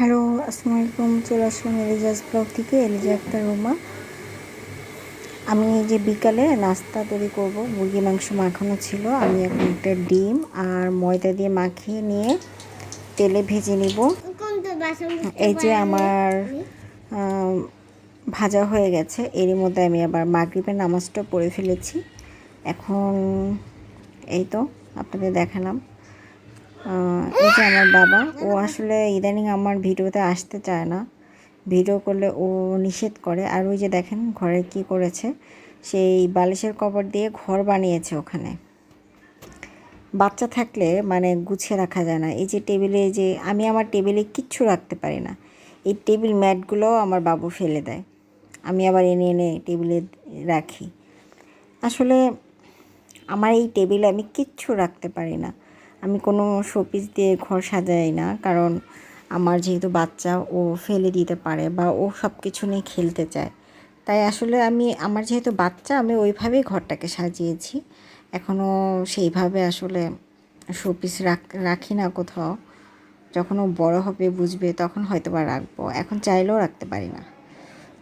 Hello, আসসালামু আলাইকুম। চলে আসলাম এলিজাস ব্লগ থেকে, এলিজা একটা রুমা। আমি এই যে বিকালে নাস্তা তৈরি করব, মুরগি, মাংস মাখানো ছিল। আমি এখন একটা ডিম আর ময়দা দিয়ে মাখিয়ে নিয়ে তেলে ভেজে নিব। এই যে আমার ভাজা হয়ে গেছে। এরই মধ্যে আমি আবার মাগরিবের নামাজটা পড়ে ফেলেছি। এখন এই তো, আপনাদের দেখালাম। এই যে আমার বাবা, ও আসলে ইদানিং আমার ভিডিওতে আসতে চায় না। ভিডিও করলে ও নিষেধ করে। আর ওই যে দেখেন ঘরে কি করেছে, সেই বালিশের কভার দিয়ে ঘর বানিয়েছে ওখানে। বাচ্চা থাকলে মানে গুছিয়ে রাখা যায় না। এই যে টেবিলে যে, আমি আমার টেবিলে কিচ্ছু রাখতে পারি না। এই টেবিল ম্যাটগুলোও আমার বাবু ফেলে দেয়। আমি আবার এনে এনে টেবিলে রাখি। আসলে আমার এই টেবিলে আমি কিচ্ছু রাখতে পারি না। আমি কোনো শোপিস দিয়ে ঘর সাজাই না, কারণ আমার যেহেতু বাচ্চা, ও ফেলে দিতে পারে বা ও সব কিছু নিয়ে খেলতে চায়। তাই আসলে আমি, আমার যেহেতু বাচ্চা, আমি ওইভাবেই ঘরটাকে সাজিয়েছি। এখনও সেইভাবে আসলে শোপিস রাখ না কোথাও। যখন ও বড় হবে বুঝবে, তখন হয়তো বা রাখব। এখন চাইলেও রাখতে পারি না।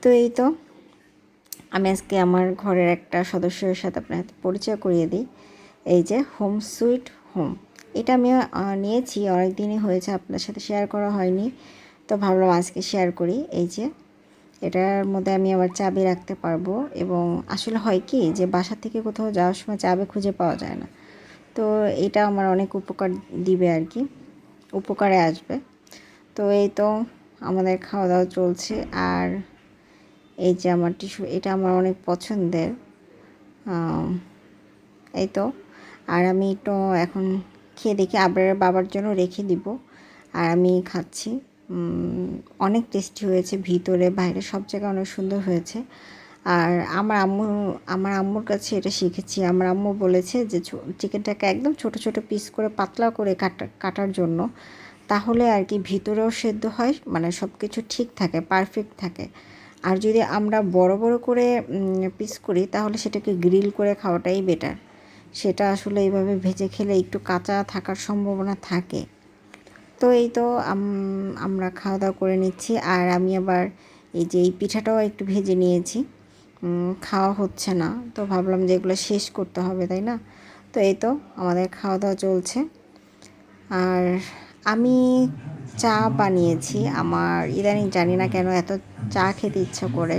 তো এই তো, আমি আজকে আমার ঘরের একটা সদস্যের সাথে আপনার পরিচয় করিয়ে দিই। এই যে, হোম সুইট হোম। এটা আমি নিয়েছি অনেক দিনই হয়েছে, আপনার সাথে শেয়ার করা হয়নি। তো ভাবলাম আজকে শেয়ার করি, এই যে এটার মধ্যে আমি আবার চাবি রাখতে পারব এবং আসলে হয় কি যে বাসা থেকে কোথাও যাওয়ার সময় চাবি খুঁজে পাওয়া যায় না। তো এটা আমার অনেক উপকার দিবে আর কি, উপকারে আসবে। তো এই তো আমাদের খাওয়া দাওয়া চলছে আর এই যে আমার টিস্যু, এটা আমার অনেক পছন্দের। এই তো, আর আমি একটু এখন খেয়ে দেখি আবার বাবার জন্য রেখে দিব। আর আমি খাচ্ছি। অনেক টেস্টি হয়েছে ভিতরে, বাইরে সব জায়গায় অনেক সুন্দর হয়েছে। আর আমার আম্মু, আমার আম্মুর কাছে এটা শিখেছি। আমার আম্মু বলেছে যে চিকেনটাকে একদম ছোট ছোট পিস করে, পাতলা করে কাটা, কাটার জন্য। তাহলে আর কি ভিতরেও সেদ্ধ হয় মানে সব কিছু ঠিক থাকে পারফেক্ট থাকে। আর যদি আমরা বড় বড় করে পিস করি, তাহলে সেটাকে গ্রিল করে খাওয়াটাই বেটার সেটা আসলে এইভাবে ভেজে খেলে একটু কাঁচা থাকার সম্ভাবনা থাকে। তো এই তো আমরা খাওয়া দাওয়া করে নিচ্ছি। আর আমি আবার এই যে এই পিঠাটাও একটু ভেজে নিয়েছি। খাওয়া হচ্ছে না। তো ভাবলাম যে এগুলো শেষ করতে হবে, তাই না? তো এই তো, আমাদের খাওয়া দাওয়া চলছে। আর আমি চা বানিয়েছি। আমার ইদানিং জানি না কেন এত চা খেতে ইচ্ছা করে।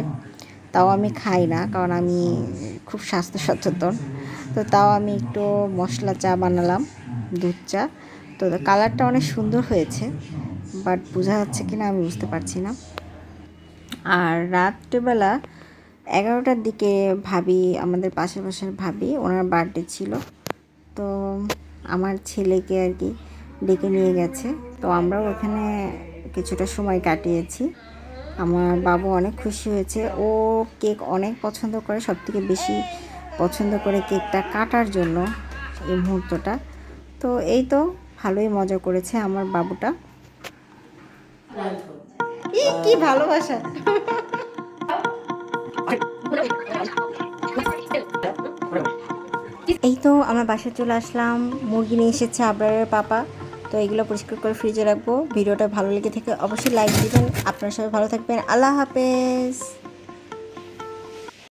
তাও আমি খাই না, কারণ আমি খুব স্বাস্থ্য সচেতন তো তাও আমি একটু মশলা চা বানালাম, দুধ চা। তো কালারটা অনেক সুন্দর হয়েছে, বাট বোঝা যাচ্ছে কি না আমি বুঝতে পারছি না। আর রাত্রেবেলা এগারোটার দিকে ভাবি, আমাদের পাশে পাশের ভাবি, ওনার বার্থডে ছিল। তো আমার ছেলেকে আর কি ডেকে নিয়ে গেছে। তো আমরাও ওখানে কিছুটা সময় কাটিয়েছি। আমার বাবু অনেক খুশি হয়েছে। ও কেক অনেক পছন্দ করে সব থেকে বেশি পছন্দ করে কেকটা কাটার জন্য এই মুহূর্তটা। তো এই তো ভালোই মজা করেছে আমার বাবুটা। কি ভালোবাসা। এই তো আমরা বাসায় চলে আসলাম। মুরগি নিয়ে এসেছে আবরারের পাপা। তো এগুলো পরিষ্কার করে ফ্রিজে রাখব। ভিডিওটা ভালো লেগে থেকে অবশ্যই লাইক দিবেন। আপনার সবাই ভালো থাকবেন। আল্লাহ হাফেজ।